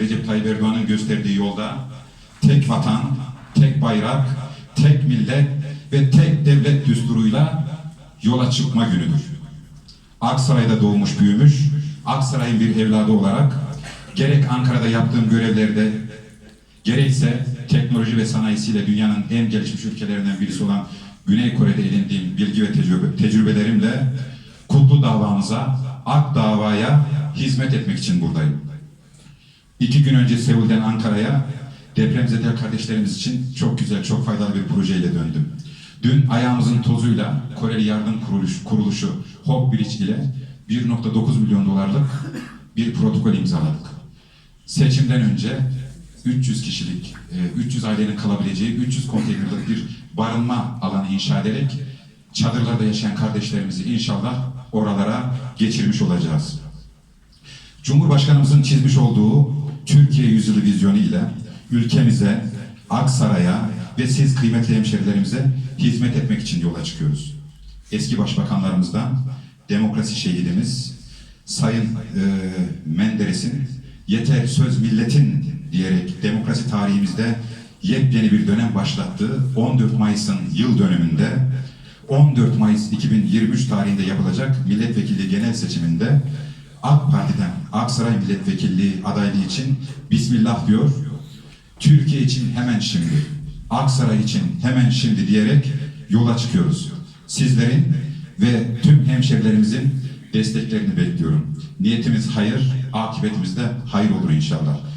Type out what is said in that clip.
Recep Tayyip Erdoğan'ın gösterdiği yolda tek vatan, tek bayrak, tek millet ve tek devlet düsturuyla yola çıkma günüdür. Aksaray'da doğmuş büyümüş, Aksaray'ın bir evladı olarak gerek Ankara'da yaptığım görevlerde gerekse teknoloji ve sanayisiyle dünyanın en gelişmiş ülkelerinden birisi olan Güney Kore'de edindiğim bilgi ve tecrübe, tecrübelerimle kutlu davamıza, Ak davaya hizmet etmek için buradayım. İki gün önce Seul'den Ankara'ya depremzede kardeşlerimiz için çok güzel, çok faydalı bir projeyle döndüm. Dün ayağımızın tozuyla Koreli Yardım Kuruluş, Kuruluşu Hope Bridge ile 1.9 milyon dolarlık bir protokol imzaladık. Seçimden önce 300 kişilik, e, 300 ailenin kalabileceği 300 konteynerlik bir barınma alanı inşa ederek çadırlarda yaşayan kardeşlerimizi inşallah oralara geçirmiş olacağız. Cumhurbaşkanımızın çizmiş olduğu Türkiye yüzyılı vizyonu ile ülkemize, Aksaray'a ve siz kıymetli hemşerilerimize hizmet etmek için yola çıkıyoruz. Eski başbakanlarımızdan demokrasi şehidimiz Sayın e, Menderes'in yeter söz milletin diyerek demokrasi tarihimizde yepyeni bir dönem başlattığı 14 Mayıs'ın yıl dönümünde 14 Mayıs 2023 tarihinde yapılacak milletvekili genel seçiminde AK Parti'den Aksaray milletvekilliği adaylığı için Bismillah diyor. Türkiye için hemen şimdi, Aksaray için hemen şimdi diyerek yola çıkıyoruz. Sizlerin ve tüm hemşerilerimizin desteklerini bekliyorum. Niyetimiz hayır, akıbetimiz de hayır olur inşallah.